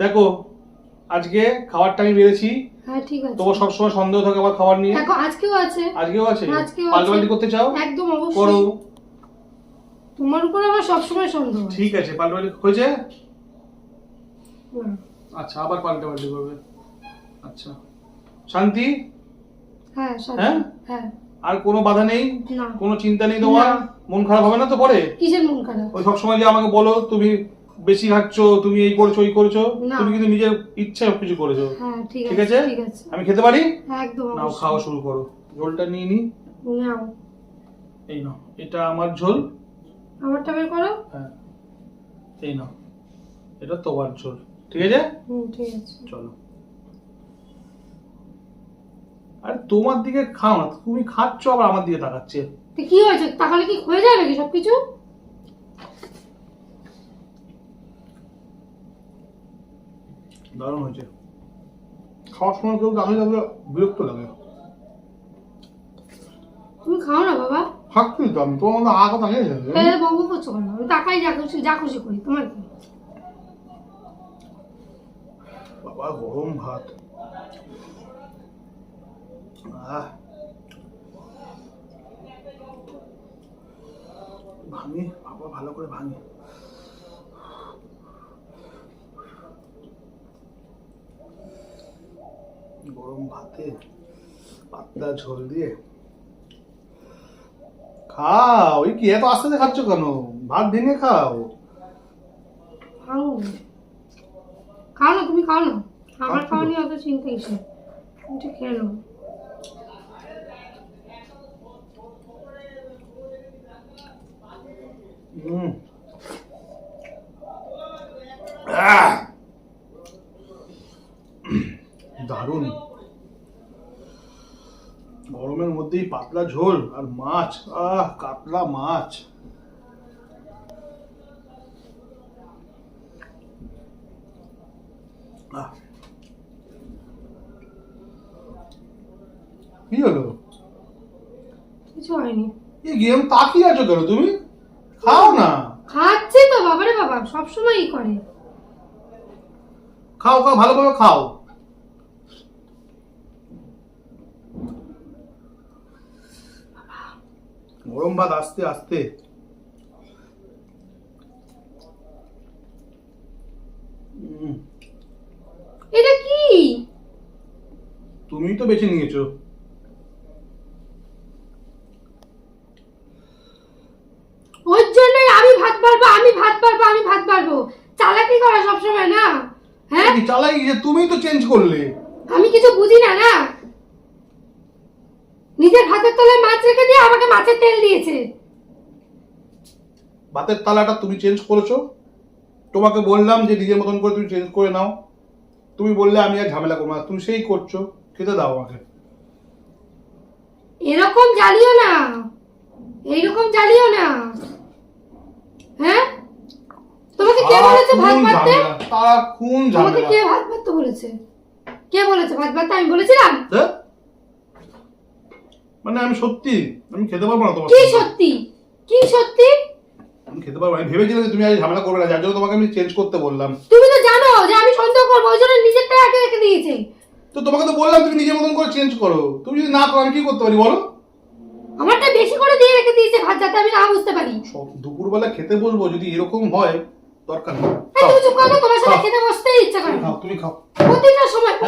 দেখো আজকে খাবারটা আমি বেড়েছি। হ্যাঁ ঠিক আছে। তোমার সবসময় সন্দেহ থাকে আমার খাবার নিয়ে। দেখো আজকেও আছে। আজকেও আছে? পাল্টাপাল্টি করতে চাও? একদম করো। তোমার উপর আমার সবসময় সন্দেহ ঠিক আছে পাল্টাপাল্টি হয়েছে? আচ্ছা আবার পাল্টাপাল্টি করবে। আচ্ছা। শান্তি? হ্যাঁ হ্যাঁ? হ্যাঁ। আর কোনো বাধা নেই? কোনো চিন্তা নেই তোমার? মন খারাপ হবে না তো পরে? কিসের মন খারাপ? ওই সবসময় যে আমাকে বলো তুমি বেশি খাচ্ছ তুমি এই করছ ওই করছ তুমি কিন্তু নিজের ইচ্ছে সবকিছু করেছ। হ্যাঁ ঠিক আছে আছে? ঠিক আছে। আমি খেতে পারি? হ্যাঁ, একদম নাও খাওয়া শুরু করো। ঝোলটা নিয়ে নি। নাও। এই নাও এটা আমার ঝোল। আমারটা বের করো। হ্যাঁ এই নাও এটা তোমার ঝোল। ঠিক আছে? হুম ঠিক আছে। চলো। আরে তোমার দিকে খাও না তুমি খাচ্ছ আবার আমার দিকে তাকাচ্ছে। কি হয়েছে? তাহলে কি হয়ে যাবে কি সবকিছু? দারুণ হয়েছে। খাওয়ার সময় কেউ দাঁড়িয়ে থাকলে বিরক্ত লাগে। তুমি খাও না বাবা? খাচ্ছি তো আমি তোমার মধ্যে আগা যাবে। তাহলে করছ কেন? আমি তাকাই যা খুশি যা খুশি করি তোমার কি? বাবা গরম ভাত। ভাঙি বাবা ভালো করে ভাঙি। গরম ভাতে পাতলা ঝোল দিয়ে। খাও ওই কি এত আস্তে আস্তে খাচ্ছ কেন? ভাত ভেঙে খাও। খাও। খাও না তুমি খাও না। আমার খাওয়া নিয়ে অত চিন্তা কিসের? তুমি খেয়ে নাও। হুম! দারুণ। গরমের মধ্যেই পাতলা ঝোল আর মাছ আহ কাতলা মাছ। কি হলো? কিছু হয়নি। এই গেম তাকিয়ে আছো কেন তুমি? খাও না। খাচ্ছে তো বাবারে বাবা সবসময়ই করে। খাও খাও ভালোভাবে খাও। গরম ভাত আস্তে আস্তে। এটা কি? তুমিই তো বেছে নিয়েছো। ওর জন্যই আমি ভাত পারব আমি ভাত পারব আমি ভাত পারব চালাকি করা সবসময় না? হ্যাঁ? কি চালাই যে তুমিই তো চেঞ্জ করলে। আমি কিছু বুঝি না না? নিজের ভাতের তলায় মাছ রেখে দিয়ে আমাকে মাছের তেল দিয়েছে। ভাতের তালাটা তুমি চেঞ্জ করেছ? তোমাকে বললাম যে নিজের মতন করে তুমি চেঞ্জ করে নাও। তুমি বললে আমি আর ঝামেলা করব না। তুমি সেই করছ। খেতে দাও আমাকে। এরকম জ্বালিও না। এইরকম জ্বালিও না। হ্যাঁ? তোমাকে কে বলেছে ভাত পাততে ঝামেলা, সারাক্ষণ তোমাকে কে ভাত পাততে বলেছে? কে বলেছে ভাত পাততে আমি বলেছিলাম? হ্যাঁ? মানে আমি সত্যি আমি খেতে পারব না তোমার কি সত্যি? কি সত্যি? আমি খেতে পারব আমি ভেবেছিলাম যে তুমি আজ ঝামেলা করবে না যার জন্য তোমাকে আমি চেঞ্জ করতে বললাম। তুমি তো জানো যে আমি সন্দেহ করব ওই জন্য নিজেরটা আগে রেখে দিয়েছি। তো তোমাকে তো বললাম তুমি নিজের মতন করে চেঞ্জ করো। তুমি যদি না করো আমি কি করতে পারি বলো? আমারটা বেশি করে দিয়ে রেখে দিয়েছে ভাত যাতে আমি না বুঝতে পারি। দুপুরবেলা খেতে বসবো যদি এরকম হয় দরকার নেই। তুমি চুপ করো তোমার সাথে খেতে বসতেই ইচ্ছা করে তুমি খাও। প্রতিটা সময়